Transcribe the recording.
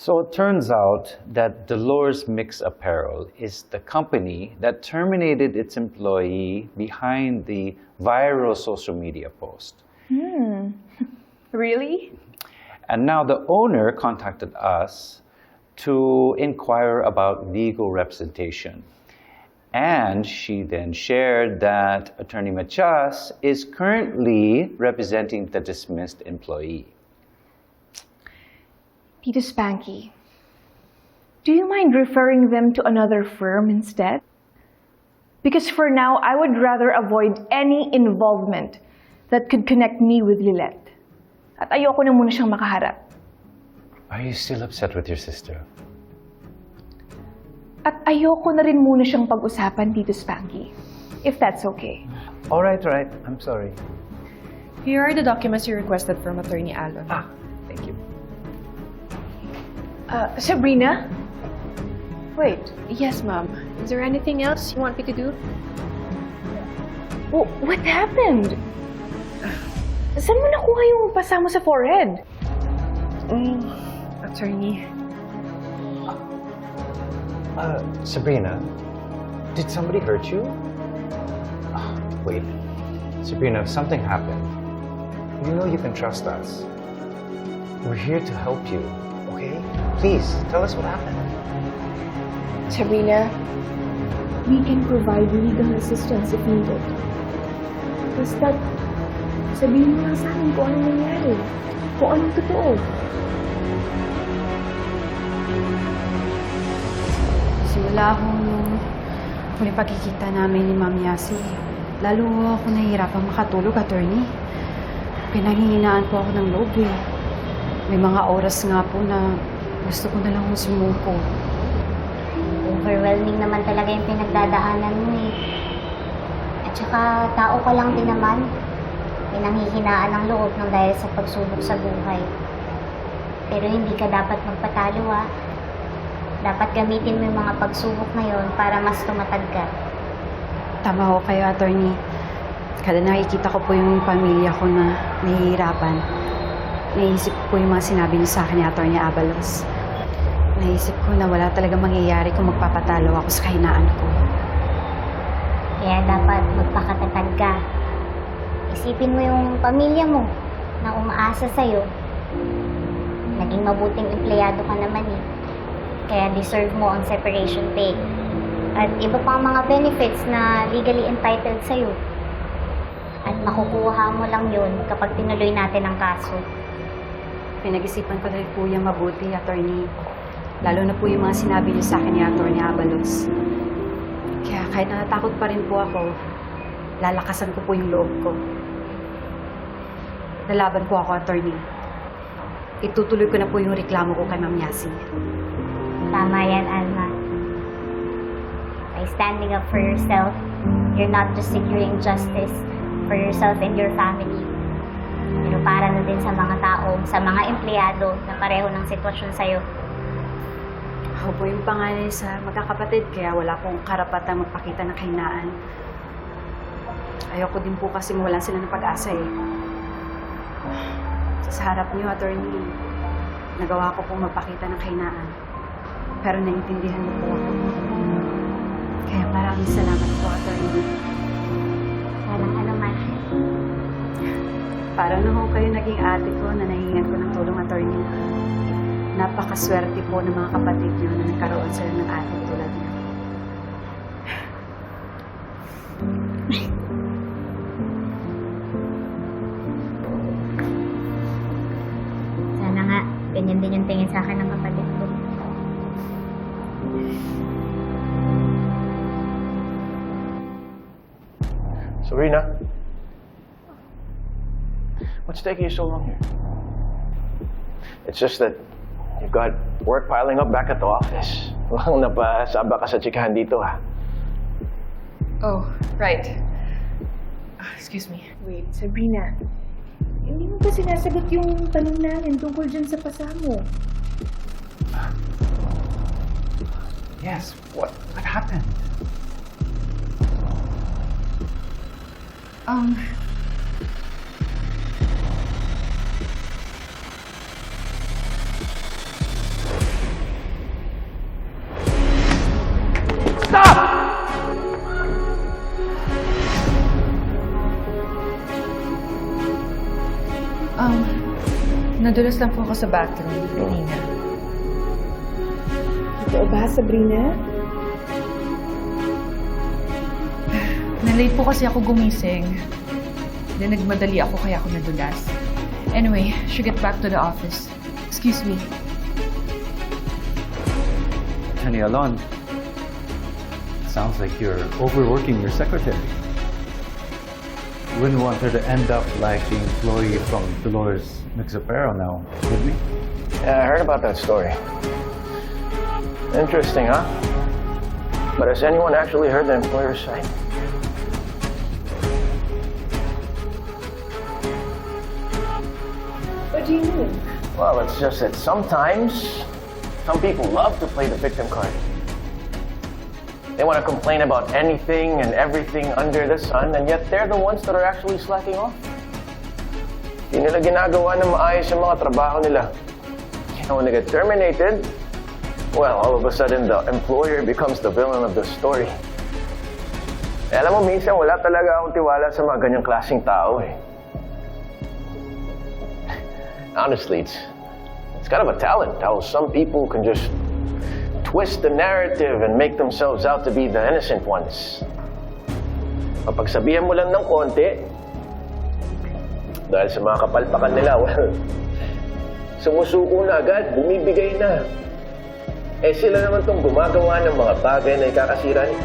So it turns out that Dolores Mix Apparel is the company that terminated its employee behind the viral social media post. Hmm. Really? And now the owner contacted us to inquire about legal representation. And she then shared that Attorney Machas is currently representing the dismissed employee. Tito Spanky, do you mind referring them to another firm instead? Because for now, I would rather avoid any involvement that could connect me with Lilette. At ayoko na muna siyang makaharap. Are you still upset with your sister? At ayoko na rin muna siyang pag-usapan, Tito Spanky. If that's okay. All right, all right. I'm sorry. Here are the documents you requested from Attorney Allen. Ah, thank you. Uh, Sabrina? Wait, Yes, Mom. Is there anything else you want me to do? w- what happened? Saan mo nakuha yung pasa mo sa forehead? Mm, attorney. Uh, Sabrina, did somebody hurt you? Wait. Sabrina, if something happened, you know you can trust us. We're here to help you, okay? Please, tell us what happened. Sabrina, we can provide legal assistance if needed. Basta, sabihin mo lang sa akin kung anong nangyari. Kung anong totoo. Simula ho nung huling pagkikita namin ni Ma'am Yasi, lalo ako nahihirapan makatulog, attorney. Pinanghihinaan po ako ng loob eh. May mga oras nga po na gusto ko na lang sumuko. Overwhelming naman talaga yung pinagdadaanan mo eh. At saka, tao ka lang din naman. Pinanghihinaan ng loob ng dahil sa pagsubok sa buhay. Pero hindi ka dapat magpatalo ah. Dapat gamitin mo yung mga pagsubok na yon para mas tumatag ka. Tama ho kayo, attorney. Kada nakikita ko po yung pamilya ko na nahihirapan, naisip ko yung mga sinabi niyo sa akin ni Atty. Abalos. Naisip ko na wala talaga mangyayari kung magpapatalo ako sa kahinaan ko. Kaya dapat magpakatatag ka. Isipin mo yung pamilya mo na umaasa sa'yo. Naging mabuting empleyado ka naman eh. Kaya deserve mo ang separation pay. At iba pang mga benefits na legally entitled sa'yo. At makukuha mo lang yun kapag tinuloy natin ang kaso. Pinag-isipan ko rin po yung mabuti, attorney. Lalo na po yung mga sinabi niyo sa akin ni Atty. Abalos. Kaya kahit natatakot pa rin po ako, lalakasan ko po yung loob ko. Lalaban po ako, attorney. Itutuloy ko na po yung reklamo ko kay Ma'am Yasi. Tama yan, Alma. By standing up for yourself, you're not just securing justice for yourself and your family. Pero para na din sa mga tao, sa mga empleyado na pareho ng sitwasyon sa'yo. Ako po yung panganay sa magkakapatid, kaya wala pong karapatang magpakita ng kahinaan. Ayoko din po kasi mawalan sila ng pag-asa eh. Sa harap niyo, attorney, nagawa ko pong magpakita ng kahinaan. Pero naintindihan niyo po ako. Kaya maraming salamat po, attorney. Walang ano man. Para na ho kayo naging ate ko na nahingan ko ng tulong, attorney. Napakaswerte po ng mga kapatid niyo na nagkaroon sila ng ate tulad niyo. Sana nga, ganyan din yung tingin sa akin ng kapatid ko. Serena? What's taking you so long here? It's just that you've got work piling up back at the office. Mukhang napasaba ka sa chikahan dito, ha? Oh, right. Ah, excuse me. Wait, Sabrina. Hindi mo ba sinasagot yung tanong namin tungkol dyan sa pasa mo? Yes, what, what happened? Um, Nadulas lang po ako sa bathroom kanina. Totoo ba, Sabrina? Na-late po kasi ako gumising. Then nagmadali ako kaya ako nadulas. Anyway, should get back to the office. Excuse me. Honey Alon, sounds like you're overworking your secretary. Wouldn't want her to end up like the employee from Dolores Mixapero now, would we? Yeah, I heard about that story. Interesting, huh? But has anyone actually heard the employer's side? What do you mean? Well, it's just that sometimes some people love to play the victim card. They want to complain about anything and everything under the sun, and yet they're the ones that are actually slacking off. Hindi nila ginagawa na maayos yung mga trabaho nila. Know, when they get terminated, well, all of a sudden the employer becomes the villain of the story. Eh, alam mo, minsan wala talaga akong tiwala sa mga ganyang klaseng tao eh. honestly, it's it's kind of a talent how some people can just twist the narrative and make themselves out to be the innocent ones. Kapag sabihan mo lang ng konti, dahil sa mga kapalpakan nila, well, sumusuko na agad, bumibigay na. Eh sila naman tong gumagawa ng mga bagay na ikakasira ni-